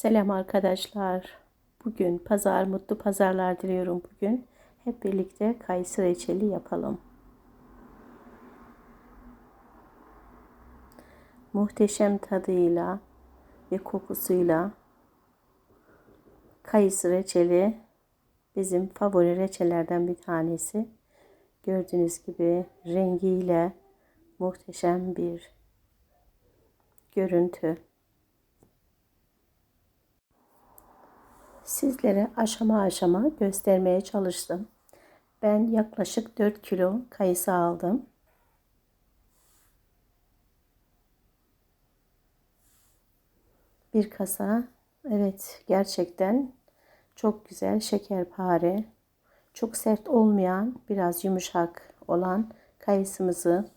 Selam arkadaşlar. Bugün pazar, mutlu pazarlar diliyorum bugün. Hep birlikte kayısı reçeli yapalım. Muhteşem tadıyla ve kokusuyla kayısı reçeli bizim favori reçellerden bir tanesi. Gördüğünüz gibi rengiyle muhteşem bir görüntü. Sizlere aşama aşama göstermeye çalıştım. Ben yaklaşık 4 kilo kayısı aldım. Bir kasa. Evet gerçekten çok güzel şekerpare. Çok sert olmayan, biraz yumuşak olan kayısımızı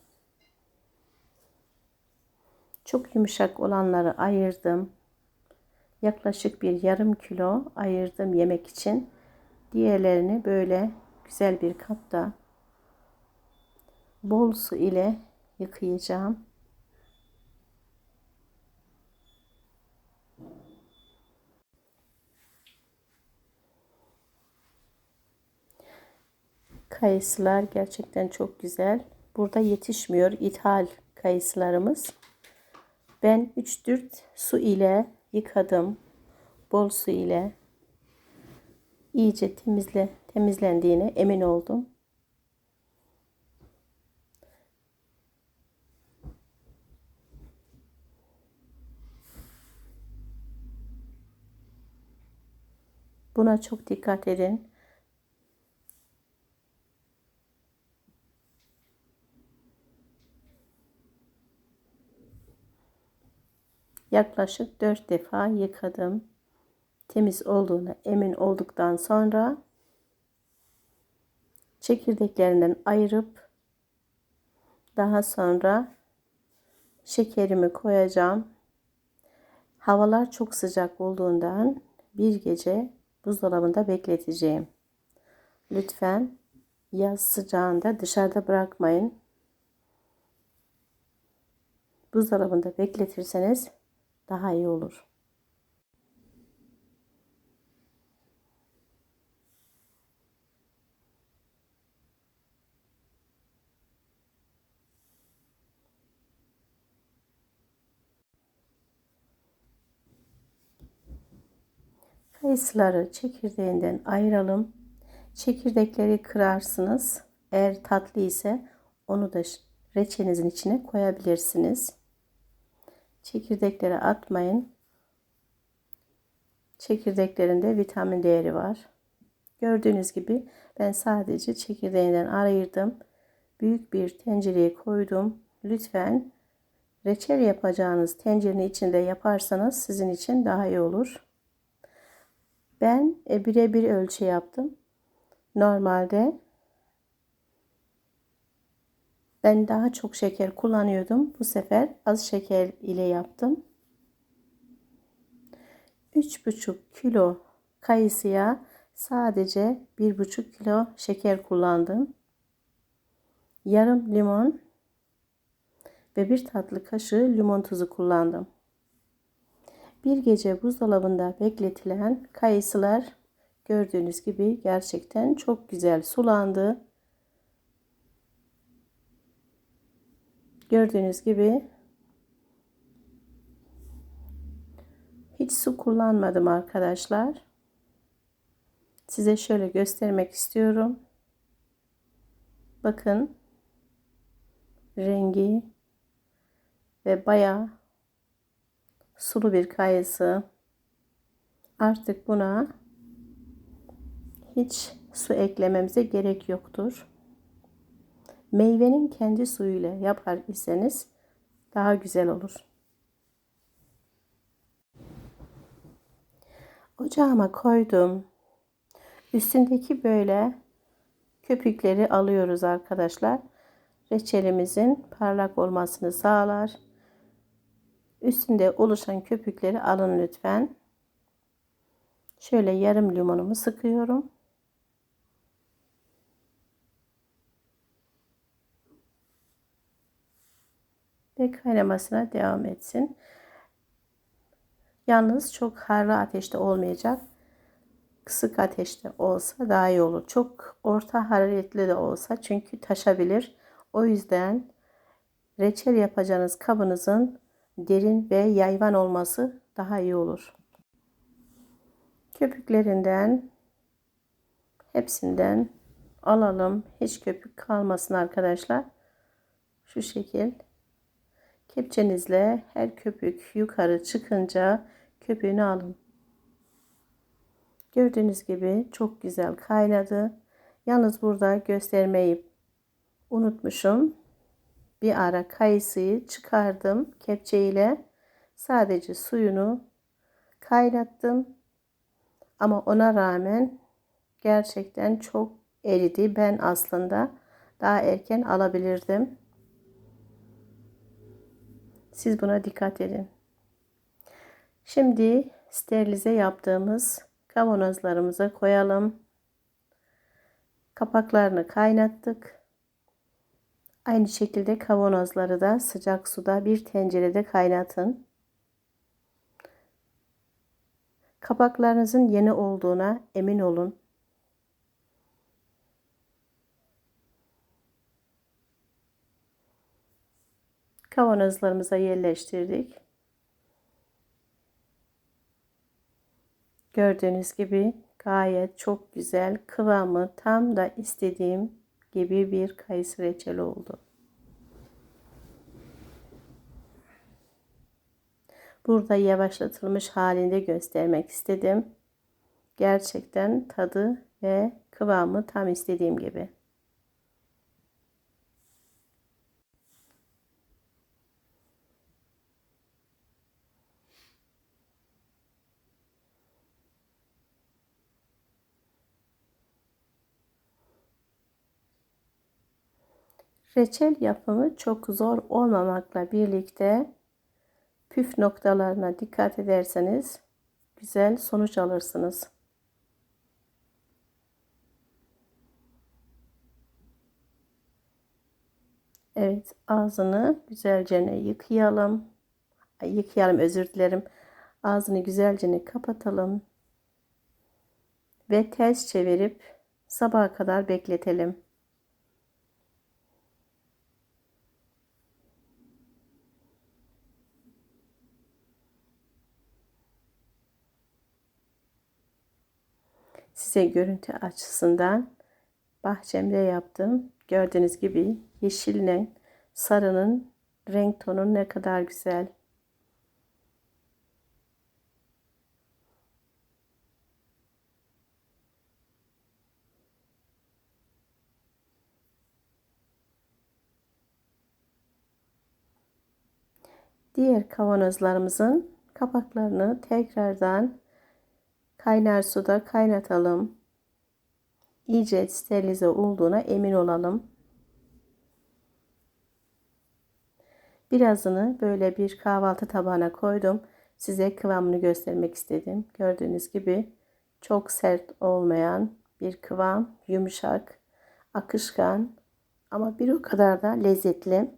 çok yumuşak olanları ayırdım. Yaklaşık bir yarım kilo ayırdım yemek için. Diğerlerini böyle güzel bir kapta bol su ile yıkayacağım. Kayısılar gerçekten çok güzel. Burada yetişmiyor ithal kayısılarımız. Ben 3-4 su ile yıkadım. Bol su ile iyice temizle temizlendiğine emin oldum. Buna çok dikkat edin. Yaklaşık 4 defa yıkadım. Temiz olduğuna emin olduktan sonra çekirdeklerinden ayırıp daha sonra şekerimi koyacağım. Havalar çok sıcak olduğundan bir gece buzdolabında bekleteceğim. Lütfen yaz sıcağında dışarıda bırakmayın. Buzdolabında bekletirseniz daha iyi olur. Kayısıları çekirdeğinden ayıralım. Çekirdekleri kırarsınız. Eğer tatlı ise onu da reçelinizin içine koyabilirsiniz. Çekirdekleri atmayın. Çekirdeklerinde vitamin değeri var. Gördüğünüz gibi ben sadece çekirdeğinden ayırdım. Büyük bir tencereye koydum. Lütfen reçel yapacağınız tencerenin içinde yaparsanız sizin için daha iyi olur. Ben e, birebir ölçü yaptım. Normalde ben daha çok şeker kullanıyordum. Bu sefer az şeker ile yaptım. 3,5 kilo kayısıya sadece 1,5 kilo şeker kullandım. Yarım limon ve bir tatlı kaşığı limon tuzu kullandım. Bir gece buzdolabında bekletilen kayısılar gördüğünüz gibi gerçekten çok güzel sulandı. Gördüğünüz gibi hiç su kullanmadım arkadaşlar. Size şöyle göstermek istiyorum. Bakın rengi ve bayağı sulu bir kayısı. Artık buna hiç su eklememize gerek yoktur meyvenin kendi suyuyla yapar iseniz daha güzel olur. Ocağıma koydum. Üstündeki böyle köpükleri alıyoruz arkadaşlar. Reçelimizin parlak olmasını sağlar. Üstünde oluşan köpükleri alın lütfen. Şöyle yarım limonumu sıkıyorum. Kaynamasına devam etsin. Yalnız çok harlı ateşte olmayacak. Kısık ateşte olsa daha iyi olur. Çok orta hararetli de olsa çünkü taşabilir. O yüzden reçel yapacağınız kabınızın derin ve yayvan olması daha iyi olur. Köpüklerinden hepsinden alalım. Hiç köpük kalmasın arkadaşlar. Şu şekil. Kepçenizle her köpük yukarı çıkınca köpüğünü alın. Gördüğünüz gibi çok güzel kaynadı. Yalnız burada göstermeyi unutmuşum. Bir ara kayısıyı çıkardım kepçe ile. Sadece suyunu kaynattım. Ama ona rağmen gerçekten çok eridi. Ben aslında daha erken alabilirdim. Siz buna dikkat edin. Şimdi sterilize yaptığımız kavanozlarımıza koyalım. Kapaklarını kaynattık. Aynı şekilde kavanozları da sıcak suda bir tencerede kaynatın. Kapaklarınızın yeni olduğuna emin olun. Kavanozlarımıza yerleştirdik. Gördüğünüz gibi gayet çok güzel kıvamı tam da istediğim gibi bir kayısı reçeli oldu. Burada yavaşlatılmış halinde göstermek istedim. Gerçekten tadı ve kıvamı tam istediğim gibi. Reçel yapımı çok zor olmamakla birlikte püf noktalarına dikkat ederseniz güzel sonuç alırsınız. Evet ağzını güzelce yıkayalım. Ay, yıkayalım özür dilerim. Ağzını güzelce kapatalım. Ve ters çevirip sabaha kadar bekletelim. Size görüntü açısından bahçemde yaptım. Gördüğünüz gibi yeşille sarının renk tonu ne kadar güzel. Diğer kavanozlarımızın kapaklarını tekrardan Kaynar suda kaynatalım. İyice sterilize olduğuna emin olalım. Birazını böyle bir kahvaltı tabağına koydum. Size kıvamını göstermek istedim. Gördüğünüz gibi çok sert olmayan bir kıvam, yumuşak, akışkan ama bir o kadar da lezzetli.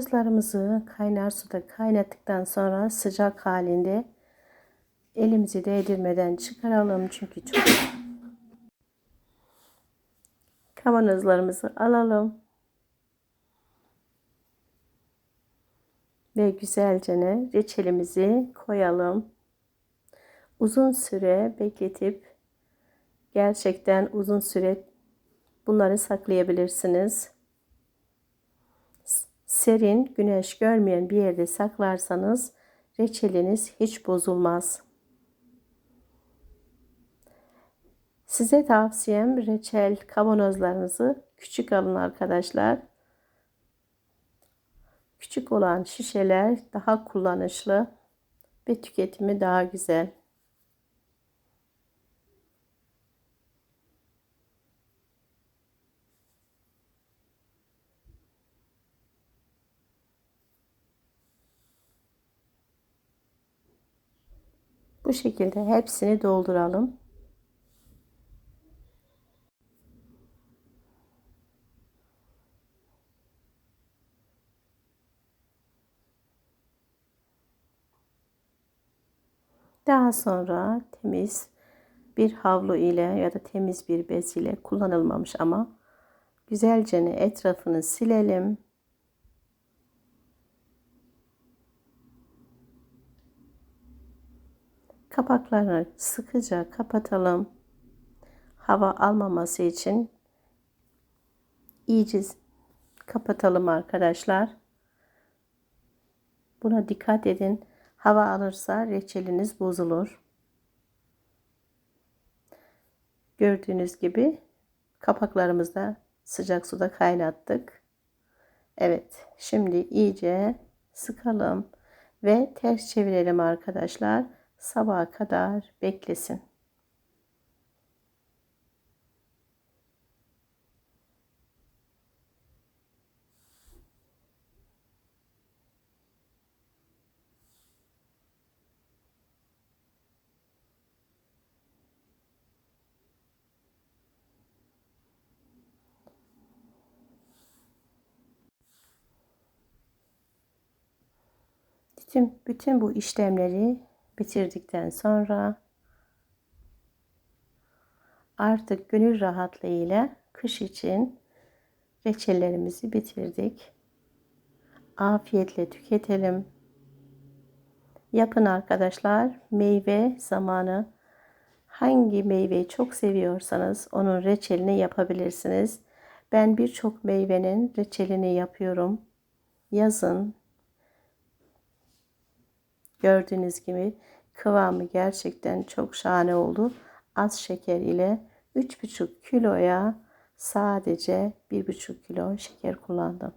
Kavanozlarımızı kaynar suda kaynattıktan sonra sıcak halinde elimizi değdirmeden çıkaralım. Çünkü çok kavanozlarımızı alalım. Ve güzelce reçelimizi koyalım. Uzun süre bekletip gerçekten uzun süre bunları saklayabilirsiniz serin, güneş görmeyen bir yerde saklarsanız reçeliniz hiç bozulmaz. Size tavsiyem reçel kavanozlarınızı küçük alın arkadaşlar. Küçük olan şişeler daha kullanışlı ve tüketimi daha güzel. Bu şekilde hepsini dolduralım. Daha sonra temiz bir havlu ile ya da temiz bir bez ile kullanılmamış ama güzelce etrafını silelim. Kapaklarını sıkıca kapatalım. Hava almaması için iyice kapatalım arkadaşlar. Buna dikkat edin. Hava alırsa reçeliniz bozulur. Gördüğünüz gibi kapaklarımızı da sıcak suda kaynattık. Evet, şimdi iyice sıkalım ve ters çevirelim arkadaşlar. Sabaha kadar beklesin. Bütün, bütün bu işlemleri bitirdikten sonra artık gönül rahatlığıyla kış için reçellerimizi bitirdik. Afiyetle tüketelim. Yapın arkadaşlar. Meyve zamanı. Hangi meyveyi çok seviyorsanız onun reçelini yapabilirsiniz. Ben birçok meyvenin reçelini yapıyorum. Yazın Gördüğünüz gibi kıvamı gerçekten çok şahane oldu. Az şeker ile 3,5 kiloya sadece 1,5 kilo şeker kullandım.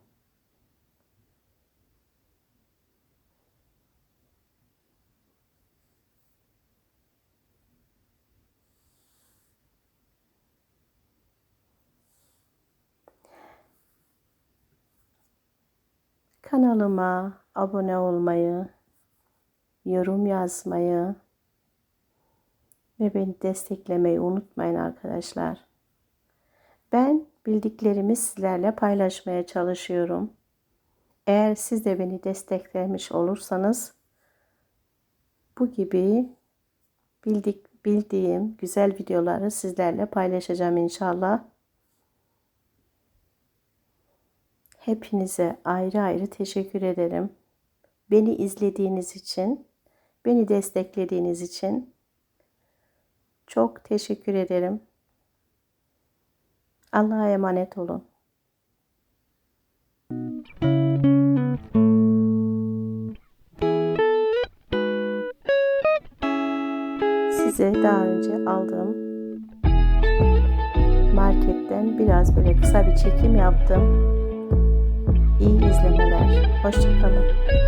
Kanalıma abone olmayı, yorum yazmayı ve beni desteklemeyi unutmayın arkadaşlar. Ben bildiklerimi sizlerle paylaşmaya çalışıyorum. Eğer siz de beni desteklemiş olursanız bu gibi bildik, bildiğim güzel videoları sizlerle paylaşacağım inşallah. Hepinize ayrı ayrı teşekkür ederim. Beni izlediğiniz için Beni desteklediğiniz için çok teşekkür ederim. Allah'a emanet olun. Size daha önce aldığım marketten biraz böyle kısa bir çekim yaptım. İyi izlemeler. Hoşçakalın.